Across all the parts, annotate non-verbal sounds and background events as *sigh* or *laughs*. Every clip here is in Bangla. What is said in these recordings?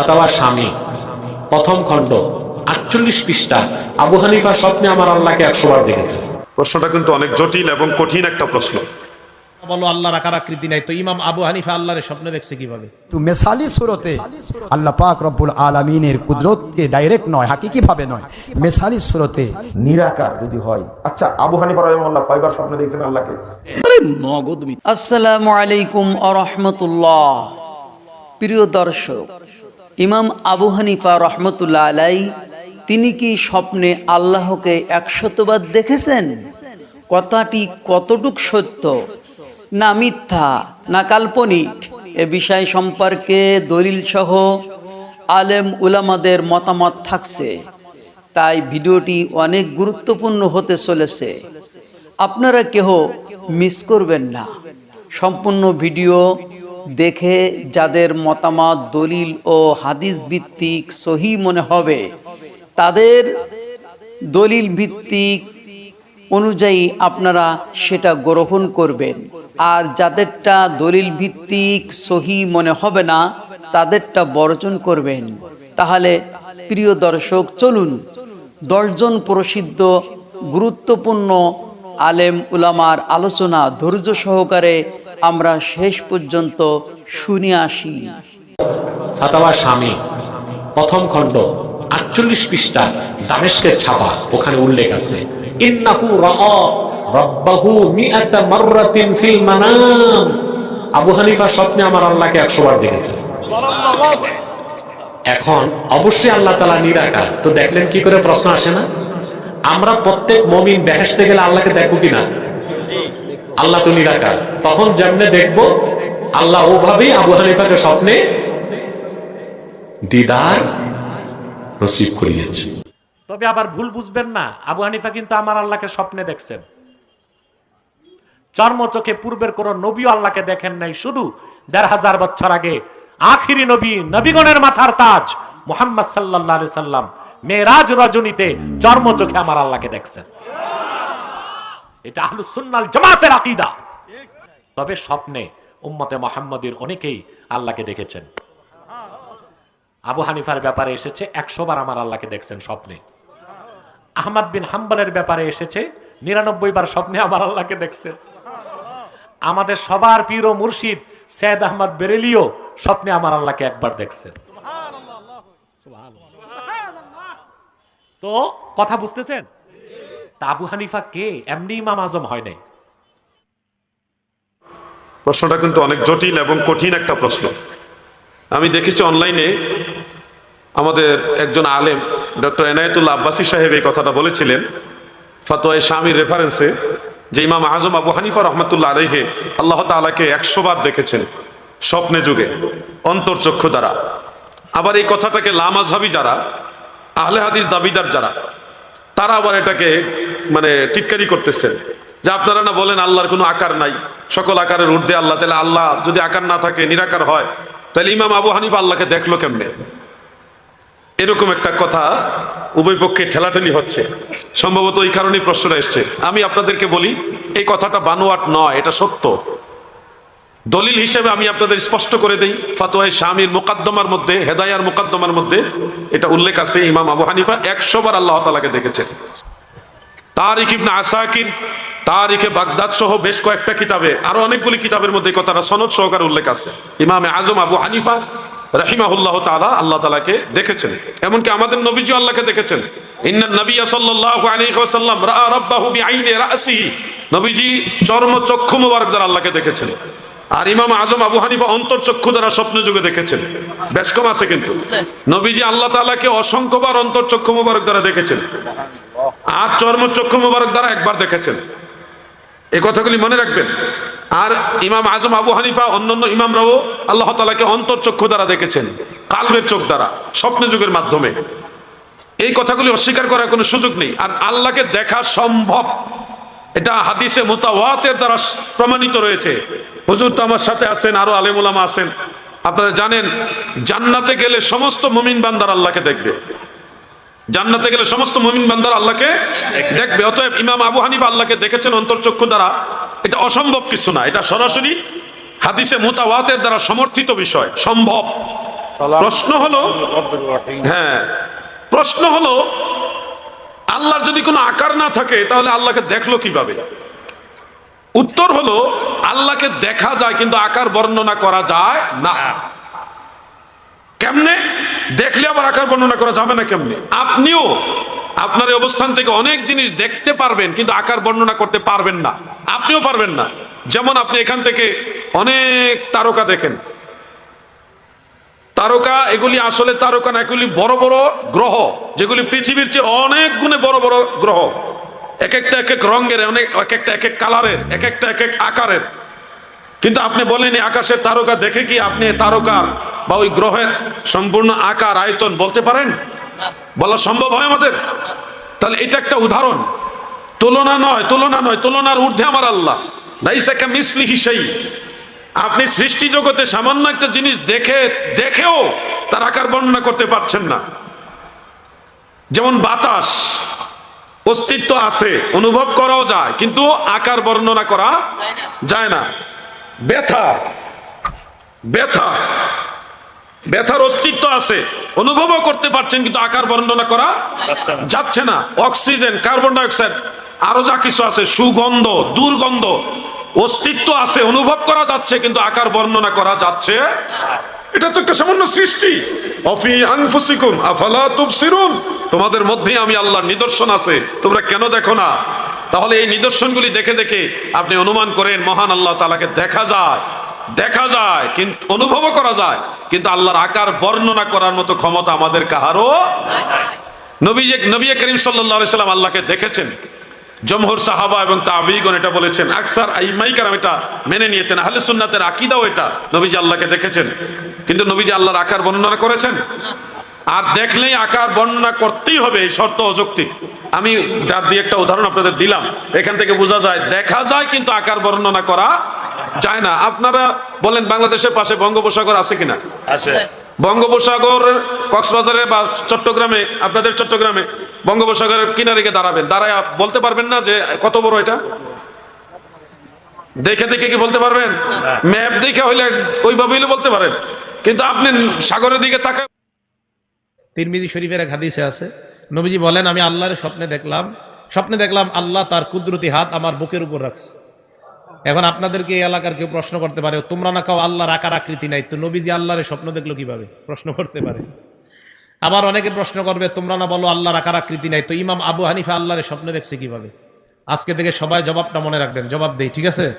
অথবা স্বামী। প্রথম খণ্ড আটচল্লিশ পৃষ্ঠা। আবু হানিফা স্বপ্নে আমার আল্লাহকে একশো বার দেখেছে। প্রশ্নটা কিন্তু অনেক জটিল এবং কঠিন একটা প্রশ্ন। বলো আল্লাহর আকার আকৃতি নাই তো। ইমাম আবু হানিফা আল্লাহর স্বপ্নে দেখছে কীভাবে? তো মেসালি সুরতে আল্লাহ পাক রব্বুল আলমিনের কুদরতকে ডাইরেক্ট নয় হাকিকি ভাবে নয়। মেসালি সুরতে নিরাকার যদি হয়। আচ্ছা আবু হানিফা রহমাল্লাহ কয়বার স্বপ্নে দেখছেন আল্লাহকে? আসসালামু আলাইকুম প্রিয় দর্শক ইমাম আবু হানিফা রহমতুল্লাহ আলাই, তিনি কি স্বপ্নে আল্লাহকে একশতবার দেখেছেন? কথাটি কতটুক সত্য? না মিথ্যা, না কাল্পনিক, এ বিষয় সম্পর্কে দলিল সহ আলেম উলামাদের মতামত থাকছে। তাই ভিডিওটি অনেক গুরুত্বপূর্ণ হতে চলেছে। আপনারা কেহ মিস করবেন না। সম্পূর্ণ ভিডিও দেখে যাদের মতামত, দলিল ও হাদিস ভিত্তিক সহি মনে হবে, তাদের দলিল ভিত্তিক অনুযায়ী আপনারা সেটা গ্রহণ করবেন। আর যাদেরটা দলিল ভিত্তিক সহি মনে হবে না, তাদেরটা বর্জন করবেন। তাহলে প্রিয় দর্শক, চলুন দশজন প্রসিদ্ধ, গুরুত্বপূর্ণ আলেম উলামার আলোচনা ধৈর্য সহকারে আমরা শেষ পর্যন্ত শুনে আসি। ফাতাওয়া স্বামী, প্রথম খণ্ড, আটচল্লিশ পৃষ্ঠা দামেস্কের ছাপা, ওখানে উল্লেখ আছে। ইন্নাহু রাআ রাব্বাহু মিআতা মাররাতিন ফিল মানাম। আবু হানিফা স্বপ্নে আমার আল্লাহকে একশো বার দেখেছে এখন অবশ্যই আল্লাহ তালা নিরাকার। তো দেখলেন কি করে প্রশ্ন আসে না? আমরা প্রত্যেক মমিন বেহেসতে গেলে আল্লাহকে দেখব কিনা? আল্লাহ তো নিরাকার। তখন যেমনে দেখব, আল্লাহ ওভাবেই আবু হানিফাকে স্বপ্নে দিদার নসিব করিয়েছে। তবে আবার ভুল বুঝবেন না, আবু হানিফা কিন্তু আমার আল্লাহকে স্বপ্নে দেখছেন। চর্ম চোখে পূর্বের কোন নবী আল্লাহকে দেখেন নাই, শুধু দেড় হাজার বছর আগে আখিরি নবী, নবীগণের মাথার তাজ মোহাম্মদ সাল্লাহ সাল্লাম, মেয়েরাজ রজনীতে চর্ম চোখে আমার আল্লাহকে দেখছেন। এটা আহলু সুন্নাল জামাতের আকিদা। তবে স্বপ্নে উম্মতে মোহাম্মদের অনেকেই আল্লাহকে দেখেছেন। আবু হানিফার ব্যাপারে এসেছে একশো বার আমার আল্লাহকে দেখছেন স্বপ্নে। আহমদ বিন হাম্বলের ব্যাপারে এসেছে নিরানব্বই বার স্বপ্নে আমার আল্লাহকে দেখছেন। আমাদের সবার পীর ও মুর্শিদ সৈয়দ আহমদ বেরেলিও স্বপ্নে আমার আল্লাহকে একবার দেখছেন। তো কথা বুঝতেছেন? তা আবু হানিফা কে? এমনি ইমাম আজম হয় নাই। প্রশ্নটা কিন্তু অনেক জটিল এবং কঠিন একটা প্রশ্ন। আমি দেখেছি অনলাইনে আমাদের একজন আলেম, ডক্টর এনায়েতুল্লাহ আব্বাসী সাহেব এই কথাটা বলেছিলেন, ফতোয় স্বামীর রেফারেন্সে যে ইমাম আজম আবু হানিফা রহমতুল্লাহ আলহে আল্লাহ তালাকে একশো বার দেখেছেন স্বপ্নে যুগে অন্তর্চক্ষু দ্বারা। আবার এই কথাটাকে লামাজহাবি যারা, আহলে হাদিস দাবিদার যারা তারা আবার এটাকে মানে টিটকারি করতেছেন যে আপনারা না বলেন আল্লাহর কোনো আকার নাই। সকল আকারের ঊর্ধ্বে আল্লাহ, তাহলে আল্লাহ যদি আকার না থাকে, নিরাকার হয়, তাহলে ইমাম আবু হানিফা আল্লাহকে দেখল কেমনে? এরকম একটা কথা উভয় পক্ষে ঠেলাঠেলি হচ্ছে। সম্ভবত এই কারণেই প্রশ্নটা এসছে। আমি আপনাদেরকে বলি, এই কথাটা বানোয়াট নয়, এটা সত্য। দলিল হিসেবে আমি আপনাদের স্পষ্ট করে দেই ফাতোয়াই স্বামীর মোকাদ্দমার মধ্যে, হেদায়ার মোকাদ্দমার মধ্যে এটা উল্লেখ আছে ইমাম আবু হানিফা, একশো আল্লাহ তালাকে দেখেছেন। তারিখ ইবনে আসাকির, তারিখে বাগদাদ সহ বেশ কয়েকটা কিতাবে, আরও অনেকগুলি কিতাবের মধ্যে কথাটা সনদ সহকারে উল্লেখ আছে। ইমামে আজম আবু হানিফা রাহিমাহুল্লাহ তাআলা আল্লাহ তাআলাকে দেখেছেন। এমনকি আমাদের নবীজি আল্লাহকে দেখেছেন। ইন্নান নবিয়্য সাল্লাল্লাহু আলাইহি ওয়াসাল্লাম রাআ রাব্বাহু রাসিহি। নবীজি চর্ম চক্ষু মোবারক আল্লাহকে দেখেছেন। আর ইমাম আজম আবু হানিফা অন্তর্চক্ষু দ্বারা স্বপ্ন যুগে দেখেছেন। বেশ কম আছে কিন্তু। নবীজি আল্লাহ তালাকে অসংখ্যবার অন্তর্চক্ষু মোবারক দ্বারা দেখেছেন। আর চর্ম চক্ষু মোবারক দ্বারা একবার দেখেছেন। এই কথাগুলি মনে রাখবেন। আর ইমাম আজম আবু হানিফা, অন্যান্য ইমামরাও আল্লাহ তালাকে অন্তর্চক্ষু দ্বারা দেখেছেন, কালবের চোখ দ্বারা, স্বপ্ন যুগের মাধ্যমে। এই কথাগুলি অস্বীকার করার কোনো সুযোগ নেই। আর আল্লাহকে দেখা সম্ভব। এটা হাদিসে মোতাওয়াতের দ্বারা প্রমাণিত রয়েছে। হুজুর তো আমার সাথে আছেন আরও আলেমুলামা আছেন। আপনারা জানেন জান্নাতে গেলে সমস্ত মুমিন বান্দার আল্লাহকে দেখবে। জান্নাতে গেলে সমস্ত মুমিন বান্দার আল্লাহকে দেখবে। অতএব ইমাম আবু হানিফা আল্লাহকে দেখেছেন অন্তর্চক্ষু দ্বারা। এটা অসম্ভব কিছু না এটা সরাসরি হাদিসে মোতাওয়াতের দ্বারা সমর্থিত বিষয় সম্ভব। প্রশ্ন হলো হ্যাঁ প্রশ্ন হলো আল্লাহর যদি কোনো আকার না থাকে তাহলে আল্লাহকে দেখল কীভাবে? উত্তর হলো, আল্লাহকে দেখা যায় কিন্তু আকার বর্ণনা করা যায় না। কেমনে? দেখলে আবার আকার বর্ণনা করা যাবে না কেমনে? আপনিও আপনার অবস্থান থেকে অনেক জিনিস দেখতে পারবেন, কিন্তু আকার বর্ণনা করতে পারবেন না। আপনিও পারবেন না। যেমন আপনি এখান থেকে অনেক তারকা দেখেন। তারকা এগুলি আসলে তারকা না, এগুলি বড় বড় গ্রহ, যেগুলি পৃথিবীর চেয়ে অনেক গুণে বড় বড় গ্রহ। এক একটা এক এক রঙের, অনেক এক একটা এক এক কালারের, এক একটা এক এক আকারের। কিন্তু আপনি বলেন আকাশের তারকা দেখে কি আপনি তারকার বা ওই গ্রহের সম্পূর্ণ আকার, আয়তন বলতে পারেন? বলা সম্ভব হয় আমাদের? তাহলে এটা একটা উদাহরণ। তুলনা নয় তুলনা নয়, তুলনার ঊর্ধ্বে আমার আল্লাহ। লাইসাকা মিসলি হিসেই আপনি সৃষ্টি জগতে সামান্য একটা জিনিস দেখে, দেখেও তার আকার বর্ণনা করতে পারছেন না। যেমন বাতাস। অস্তিত্ব আছে অনুভব করাও যায় কিন্তু আকার বর্ণনা করা যায় না। ব্যথা ব্যথা ব্যথার অস্তিত্ব আছে অনুভবও করতে পারছেন কিন্তু আকার বর্ণনা করা যাচ্ছে না। অক্সিজেন কার্বন ডাইঅক্সাইড আরও যা কিছু আছে সুগন্ধ দুর্গন্ধ অস্তিত্ব আছে অনুভব করা যাচ্ছে কিন্তু আকার বর্ণনা করা যাচ্ছে এটা তো একটা সামান্য সৃষ্টি। অফি তোমাদের মধ্যেই আমি আল্লাহর নিদর্শন আছে, তোমরা কেন দেখো না? তাহলে এই নিদর্শনগুলি দেখে দেখে আপনি অনুমান করেন, মহান আল্লাহ তালাকে দেখা যায়। দেখা যায় কিন্তু অনুভবও করা যায়, কিন্তু আল্লাহর আকার বর্ণনা করার মতো ক্ষমতা আমাদের কাহারও নবী নবী করিম সাল্লাহ সাল্লাম আল্লাহকে দেখেছেন। জমহুর সাহাবা এবং তাবিগণ এটা বলেছেন। আকসার আইমাই কারাম এটা মেনে নিয়েছেন। আহলে সুন্নাতের আকিদাও এটা। নবীজি আল্লাহকে দেখেছেন। কিন্তু নবীজি আল্লাহর আকার বর্ণনা করেছেন? আর দেখলেই আকার বর্ণনা করতেই হবে এই শর্ত অযৌক্তিক। আমি যার দিয়ে একটা উদাহরণ আপনাদের দিলাম। এখান থেকে বোঝা যায় দেখা যায় কিন্তু আকার বর্ণনা করা যায় না। আপনারা বলেন বাংলাদেশের পাশে বঙ্গোপসাগর আছে কিনা? আছে। বঙ্গোপসাগর কক্সবাজারে বা চট্টগ্রামে আপনাদের চট্টগ্রামে? বঙ্গোপসাগরের কিনারে গিয়ে দাঁড়াবেন। দাঁড়ায় বলতে পারবেন না যে কত বড় এটা? দেখে দেখে কি বলতে পারবেন? ম্যাপ দেখে হইলে ওইভাবে হইলে বলতে পারেন। কিন্তু আপনি সাগরের দিকে তাকা তিরমিজি শরীফের এক হাদিসে আছে। নবীজি বলেন, আমি আল্লাহর স্বপ্নে দেখলাম। স্বপ্নে দেখলাম আল্লাহ তার কুদরতি হাত আমার বুকের উপর রাখছে। এখন আপনাদেরকে এই এলাকার কেউ প্রশ্ন করতে পারে, তোমরা না কাও আল্লাহর আকার আকৃতি নাই? তো নবীজি আল্লাহর স্বপ্ন দেখল কীভাবে? প্রশ্ন করতে পারে। আবার অনেকে প্রশ্ন করবে, তোমরা না বলো আল্লাহর আকার আকৃতি নাই? তো ইমাম আবু হানিফা আল্লাহর স্বপ্ন দেখছে কীভাবে? আজকে থেকে সবাই জবাবটা মনে রাখবেন, জবাব দেই, ঠিক আছে?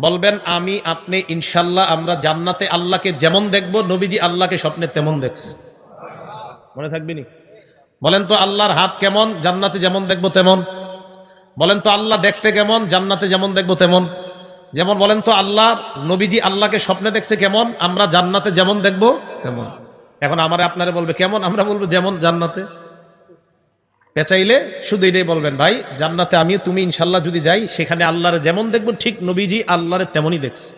বলবেন, আমি, আপনি ইনশাল্লাহ আমরা জান্নাতে আল্লাহকে যেমন দেখব, নবীজি আল্লাহকে স্বপ্নে তেমন দেখছে। মনে থাকবে নি? বলেন তো, আল্লাহর হাত কেমন, জান্নাতে যেমন দেখব তেমন। বলেন তো, আল্লাহ দেখতে কেমন, জান্নাতে যেমন দেখব তেমন। যেমন বলেন তো, আল্লাহ, নবীজি আল্লাহকে স্বপ্নে দেখছে কেমন, আমরা জান্নাতে যেমন দেখব তেমন। এখন আমার আপনারা বলবে, কেমন আমরা বলব, যেমন জান্নাতে। পেঁচাইলে শুধু এটাই বলবেন, ভাই, জান্নাতে আমি তুমি ইনশাল্লাহ যদি যাই, সেখানে আল্লাহরে যেমন দেখব, ঠিক নবীজি আল্লাহরে তেমনই দেখছে।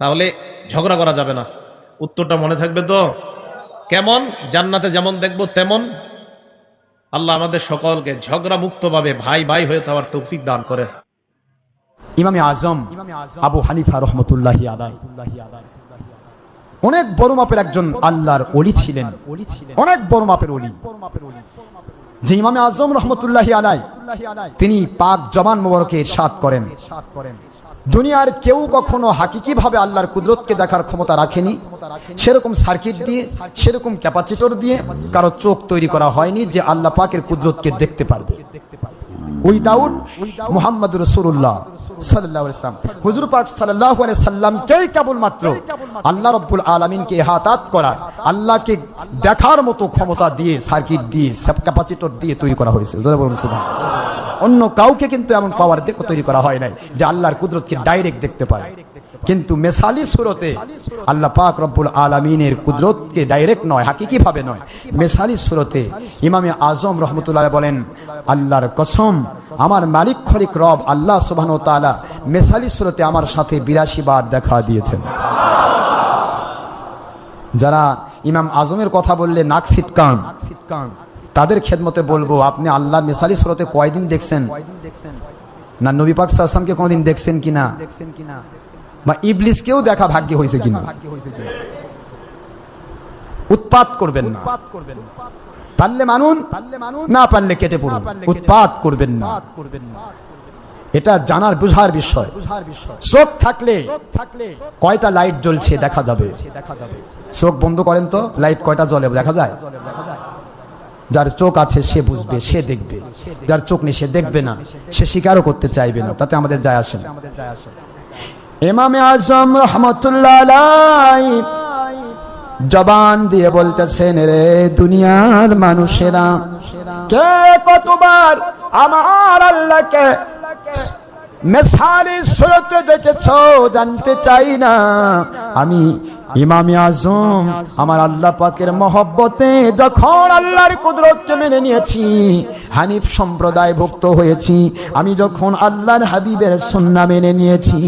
তাহলে ঝগড়া করা যাবে না। উত্তরটা মনে থাকবে তো? কেমন জান্নাতে যেমন দেখব, তেমন আল্লাহ আমাদের সকলকে ঝগড়া মুক্ত ভাবে ভাই ভাই হয়ে থাকার তৌফিক দান করে ইমামে আজম আবু হানিফা রহমতুল্লাহ আলাই অনেক বড় মাপের একজন আল্লাহর অলি ছিলেন। অনেক বড় মাপের অলি যে ইমামে আজম রহমতুল্লাহ আলাই, তিনি পাক জবান মোবারকে সাত করেন। দুনিয়ার কেউ কখনো হাকিকিভাবে আল্লাহর কুদরতকে দেখার ক্ষমতা রাখেনি। সেরকম সার্কিট দিয়ে, সেরকম ক্যাপাসিটর দিয়ে কারও চোখ তৈরি করা হয়নি যে আল্লাহ পাকের কুদরতকে দেখতে পারবে। উইদাউট মোহাম্মদ রসুল্লাহ আল্লাহকে দেখার মতো ক্ষমতা দিয়ে সার্কিট দিয়ে তৈরি করা। অন্য কাউকে কিন্তু এমন পাওয়ার তৈরি করা হয় নাই যে আল্লাহর কুদরতকে ডাইরেক্ট দেখতে পারে। কিন্তু মেসালি সুরতে আল্লাহ পাক রব্বুল আলমিনের কুদরতকে ডাইরেক্ট নয় হাকিকি ভাবে নয়। মেসালি সুরতে ইমামে আজম রহমতুল্লাহ বলেন, আল্লাহর কসম, আমার মালিক খরিক রব আল্লাহ সুবাহ তাআলা মেসালি সুরতে আমার সাথে বিরাশি বার দেখা দিয়েছেন। যারা ইমাম আজমের কথা বললে নাক সিটকান তাদের খেদমতে বলব, আপনি আল্লাহ মেসালি সুরতে কয়দিন দেখছেন? না, নবী পাক সাল্লামকে কোনদিন দেখছেন কিনা বা ইবলিসকেও দেখা ভাগ্য হয়েছে কিনা? উৎপাত করবেন না। পারলে মানুন না পারলে কেটে পড়ুন। উৎপাত করবেন না। এটা জানার বুঝার বিষয়। চোখ থাকলে কয়টা লাইট জ্বলছে দেখা যাবে? চোখ বন্ধ করেন তো লাইট কয়টা জ্বলে দেখা যায়? যার চোখ আছে সে বুঝবে সে দেখবে। যার চোখ নেই সে দেখবে না। সে স্বীকারও করতে চাইবে না। তাতে আমাদের যায় আসে না। ইমামে আজম রহমতুল্লাহ জবান দিয়ে বলতেছেন, রে দুনিয়ার মানুষেরা, কে কতবার আমার আল্লাহকে মেসারি সুরতে দেখেছ জানতে চাই না? আমি ইমামে আজম, আমার আল্লাহ পাকের মহব্বতে যখন আল্লাহর কুদরতকে মেনে নিয়েছি, হানিফ সম্প্রদায় ভুক্ত হয়েছি, আমি যখন আল্লাহর হাবিবের সুন্না মেনে নিয়েছি,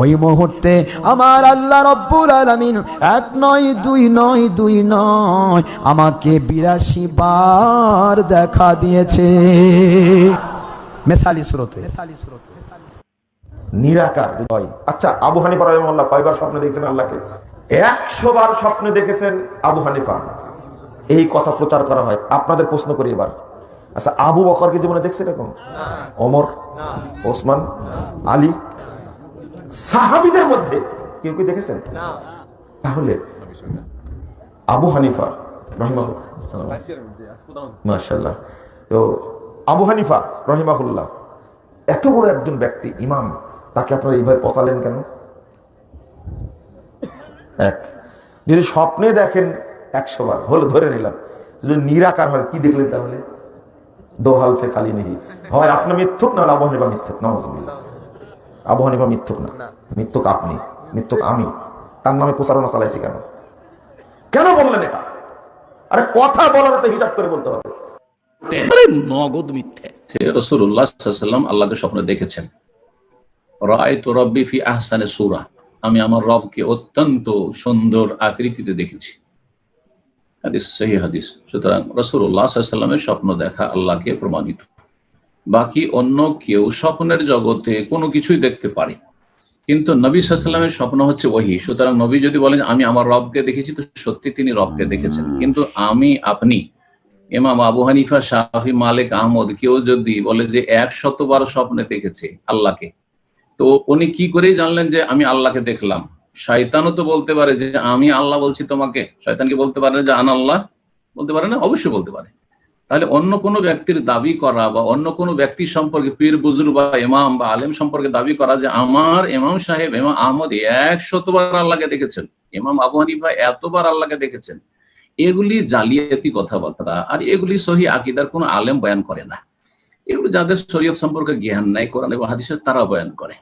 ওই মুহূর্তে আমার আল্লাহ রব্বুল আলামিন এক নয়, দুই নয় দুই নয় আমাকে বিরাশি বার দেখা দিয়েছে। মেসালি সুরতে। মেসালি সুরতে নিরাকার আচ্ছা আবু হানিফা রহমাল্লাহ কয়বার স্বপ্নে দেখেছেন আল্লাহকে? একশো বার স্বপ্নে দেখেছেন আবু হানিফা। এই কথা প্রচার করা হয়। আপনাদের প্রশ্ন করি এবার। আচ্ছা আবু বকরকে জীবনে দেখছে এরকম? অমর, ওসমান, আলী, সাহাবিদের মধ্যে কেউ কি দেখেছেন? তাহলে আবু হানিফা মাশাল্লাহ তো আবু হানিফা, রহিমাহুল্লাহ, এত বড় একজন ব্যক্তি, ইমাম, তাকে আপনারা এইভাবে পচালেন কেন? এক। যদি স্বপ্নে দেখেন একশো বার হলো ধরে নিলাম। যদি নিরাকার হয় কি দেখলেন তাহলে? দোহাল সে খালি নেই হয় আপনি মিথ্যুক না হলে আবু হানিফা মিথ্যুক? নওয়াজুবিল্লাহ আবু হানিফা মিথ্যুক না। মিথ্যুক আপনি মিথ্যুক আমি। তার নামে প্রচারণা চালাইছি কেন? কেন বললেন এটা? আরে কথা বলার তো হিসাব করে বলতে হবে। নগদ মিথ্যে। রসুল্লাহ সাল্লাম আল্লাহকে স্বপ্নে দেখেছেন। রায় তো রব্বি ফি আহসানে সুরা। আমি আমার রবকে অত্যন্ত সুন্দর আকৃতিতে দেখেছি। হাদিস সহি হাদিস। সুতরাং রসুল্লাহ সাল্লামের স্বপ্ন দেখা আল্লাহকে প্রমাণিত। বাকি অন্য কেউ স্বপ্নের জগতে কোনো কিছুই দেখতে পারে। কিন্তু নবী সাল্লামের স্বপ্ন হচ্ছে ওহি। সুতরাং নবী যদি বলেন আমি আমার রবকে দেখেছি তো সত্যি তিনি রবকে দেখেছেন। কিন্তু আমি আপনি ইমাম আবু হানিফা শাহি মালিক আহমদ কেউ যদি বলে যে এক শতবার স্বপ্নে দেখেছে আল্লাহকে তো উনি কি করে জানলেন যে আমি আল্লাহকে দেখলাম? শয়তানও তো বলতে পারে যে আমি আল্লাহ বলছি তোমাকে। শয়তান কি বলতে পারে যে আন আল্লাহ? বলতে পারে না? অবশ্যই বলতে পারে। তাহলে অন্য কোনো ব্যক্তির দাবি করা বা অন্য কোনো ব্যক্তি সম্পর্কে পীর বুজুর বা ইমাম বা আলেম সম্পর্কে দাবি করা যে আমার ইমাম সাহেব, ইমাম আহমদ এক শতবার আল্লাহকে দেখেছেন। ইমাম আবু হানিফা এতবার আল্লাহকে দেখেছেন। এগুলি জালিয়াতি কথাবার্তা আর এগুলি সহি আকিদার কোনো আলেম বয়ান করে না। এগুলো যাদের শরীয়ত সম্পর্কে জ্ঞান নাই, কোরআন এবং হাদিসের তারা বয়ান করে।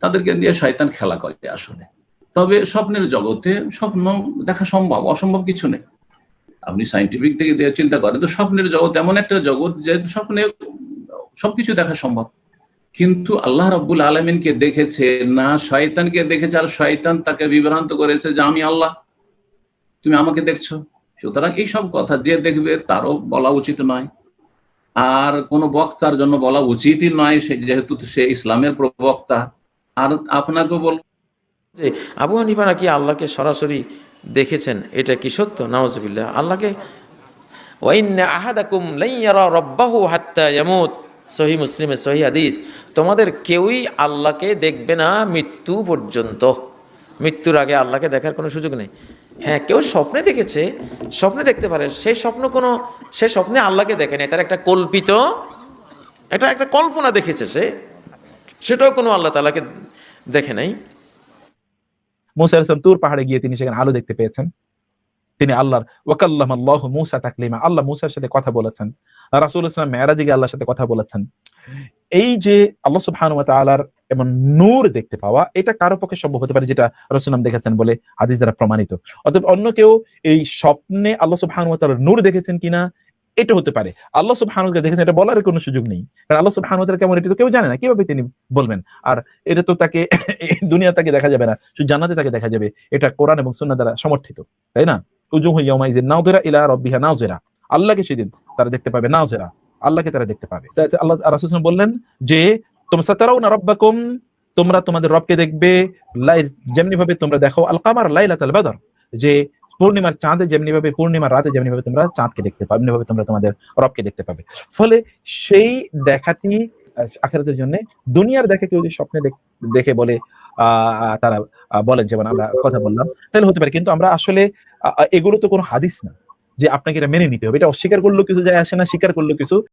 তাদেরকে দিয়ে শয়তান খেলা করে আসলে। তবে স্বপ্নের জগতে স্বপ্ন দেখা সম্ভব, অসম্ভব কিছু নেই। আপনি সাইন্টিফিক থেকে চিন্তা করেন, তো স্বপ্নের জগৎ এমন একটা জগৎ যে স্বপ্নে সবকিছু দেখা সম্ভব। কিন্তু আল্লাহ রব্বুল আলমিনকে দেখেছে না, শয়তানকে দেখেছে, আর শয়তান তাকে বিভ্রান্ত করেছে যে আমি আল্লাহ, তুমি আমাকে দেখছ। সুতরাং এইসব কথা যে দেখবে তারও বলা উচিত নয়। আর কোন বক্তার জন্য বলা উচিতই নয়, সে যেহেতু সে ইসলামের প্রবক্তা। আর আপনাকে বল যে আবু হানিফা নাকি আল্লাহকে সরাসরি দেখেছেন, এটা কি সত্য? নওয়াজবিল্লাহ আল্লাহকে ওয়াইন্না আহাদাকুম লাইয়ারা রব্বাহু হাত্তা ইয়ামুত। সহি মুসলিমে সহি হাদিস। তোমাদের কেউই আল্লাহকে দেখবে না মৃত্যু পর্যন্ত। মৃত্যুর আগে আল্লাহকে দেখার কোনো সুযোগ নেই। হ্যাঁ কেউ স্বপ্নে দেখেছে, স্বপ্নে দেখতে পারে। সেই স্বপ্ন কোনো, সে স্বপ্নে আল্লাহকে দেখেনি তার একটা কল্পিত এটা একটা কল্পনা দেখেছে সে। সেটাও কোনো আল্লাহ তালাকে দেখে নাই। মুসা আলাইহিস তুর পাহাড়ে গিয়ে তিনি সেখানে আলো দেখতে পেয়েছেন। তিনি আল্লাহর ওয়াকাল্লাম আল্লাহ মুসা তাকলিমা, আল্লাহ মুসার সাথে কথা বলেছেন। রাসূল ইসলাম মেরাজে গিয়ে আল্লাহর সাথে কথা বলেছেন। এই যে আল্লাহ সুবহানাহু ওয়া তাআলার এবং নূর দেখতে পাওয়া, এটা কারও পক্ষে সম্ভব হতে পারে, যেটা রাসূলুল্লাহ দেখেছেন বলে হাদিস দ্বারা প্রমাণিত। অতএব অন্য কেউ এই স্বপ্নে আল্লাহ সুবহানাহু ওয়া তাআলার নূর দেখেছেন কিনা, এটা হতে পারে। আল্লাহ সুবহানাহু ওয়া দেখেছেন, এটা বলার কোনো সুযোগ নেই। কারণ আল্লাহ সুবহানাহু ওয়া তাআলা কেমন, এটা তো কেউ জানে না। কীভাবে তিনি বলবেন? আর এটা তো তাকে *laughs* দুনিয়া তাকে দেখা যাবে না, শুধু জান্নাতে তাকে দেখা যাবে। এটা কোরআন এবং সুন্নাহ দ্বারা সমর্থিত, তাই না? উজুহু ইয়াউমাইজিন নাযিরা ইলা রাব্বিহা নাযিরা। আল্লাহকে সেদিন তারা দেখতে পাবে নাযিরা। আল্লাহকে তারা দেখতে পাবে। আল্লাহ রাসূল বললেন যে, তোমরা সাতারাউনা রাব্বাকুম, তোমরা তোমাদের রবকে দেখবে যেমনি ভাবে তোমরা দেখো আল কামার লাইলাতুল বদর। যে পূর্ণিমার চাঁদে যেমনি ভাবে পূর্ণিমার রাতে যেমনি ভাবে তোমরা চাঁদকে দেখতে পাবে এমনি ভাবে তোমরা তোমাদের রবকে দেখতে পাবে। ফলে সেই দেখাটি আখেরাতের জন্য দুনিয়ার দেখে কেউ যদি স্বপ্নে দেখে বলে তারা বলেন যেমন আমরা কথা বললাম, তাহলে হতে পারে। কিন্তু আমরা আসলে এগুলো তো কোনো হাদিস না যে আপনাকে এটা মেনে নিতে হবে। এটা অস্বীকার করল কিছু যায় আসে না, স্বীকার করল কিছু